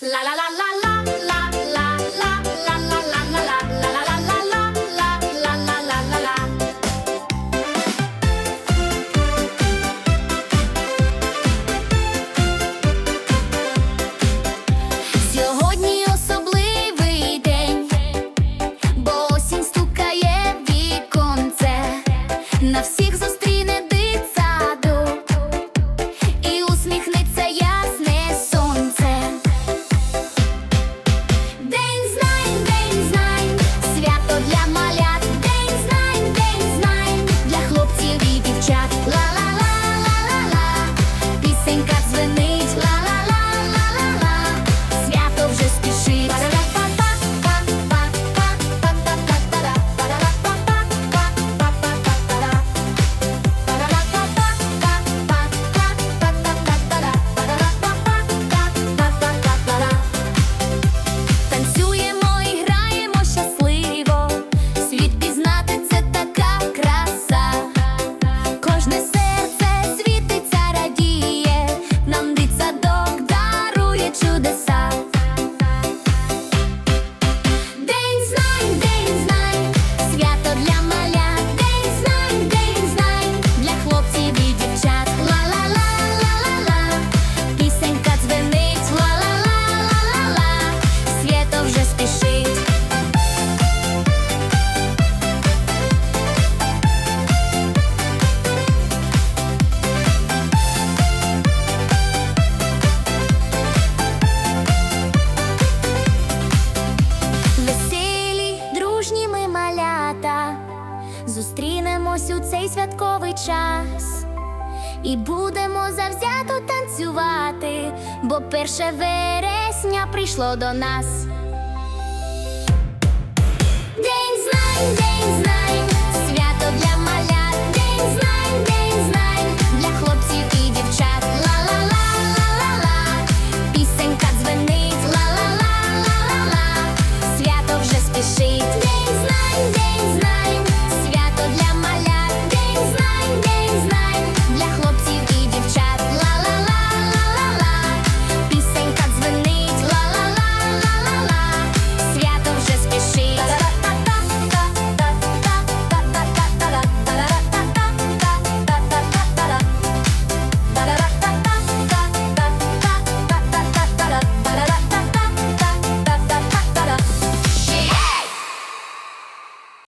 La la la la la la чудеса. зустрінемось у цей святковий час і будемо завзято танцювати, бо перше вересня прийшло до нас. День знай, день знай, свято для малят, день знай, день знай, для хлопців і дівчат. Ла-ла-ла-ла-ла-ла, пісенька дзвенить, ла-ла-ла-ла-ла-ла, свято вже спішить, день знань, день знань.